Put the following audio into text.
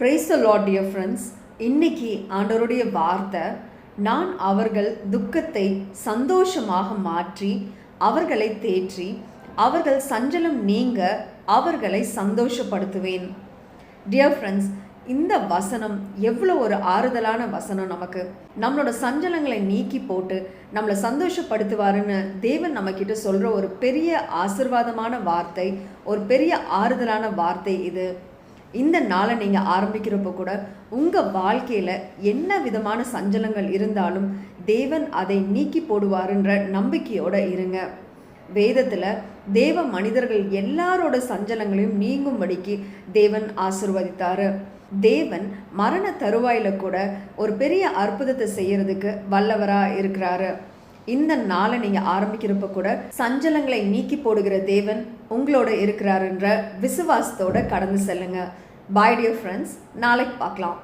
Price Lord dear friends இன்னைக்கு ஆண்டவருடைய வார்த்தை நான் அவர்கள் துக்கத்தை சந்தோஷமாக மாற்றி அவர்களை தேற்றி அவர்கள் சஞ்சலம் நீங்க அவர்களை சந்தோஷப்படுத்துவேன். டியர் ஃப்ரெண்ட்ஸ் இந்த வசனம் எவ்வளோ ஒரு ஆறுதலான வசனம் நமக்கு. நம்மளோட சஞ்சலங்களை நீக்கி போட்டு நம்மளை சந்தோஷப்படுத்துவாருன்னு தேவன் நம்மக்கிட்ட சொல்கிற ஒரு பெரிய ஆசிர்வாதமான வார்த்தை ஒரு பெரிய ஆறுதலான வார்த்தை இது. இந்த நாளை நீங்கள் ஆரம்பிக்கிறப்போ கூட உங்கள் வாழ்க்கையில் என்ன விதமான சஞ்சலங்கள் இருந்தாலும் தேவன் அதை நீக்கி போடுவாருன்ற நம்பிக்கையோடு இருங்க. வேதத்தில் தேவ மனிதர்கள் எல்லாரோட சஞ்சலங்களையும் நீங்கும்படிக்கு தேவன் ஆசிர்வதித்தார். தேவன் மரண தருவாயில கூட ஒரு பெரிய அற்புதத்தை செய்யறதுக்கு வல்லவராக இருக்கிறாரு. இந்த நாளை நீங்க ஆரம்பிக்கிறப்ப கூட சஞ்சலங்களை நீக்கி போடுகிற தேவன் உங்களோட இருக்கிறாருன்ற விசுவாசத்தோட கடந்து செல்லுங்க. பாய் டியர் ஃப்ரெண்ட்ஸ் நாளைக்கு பார்க்கலாம்.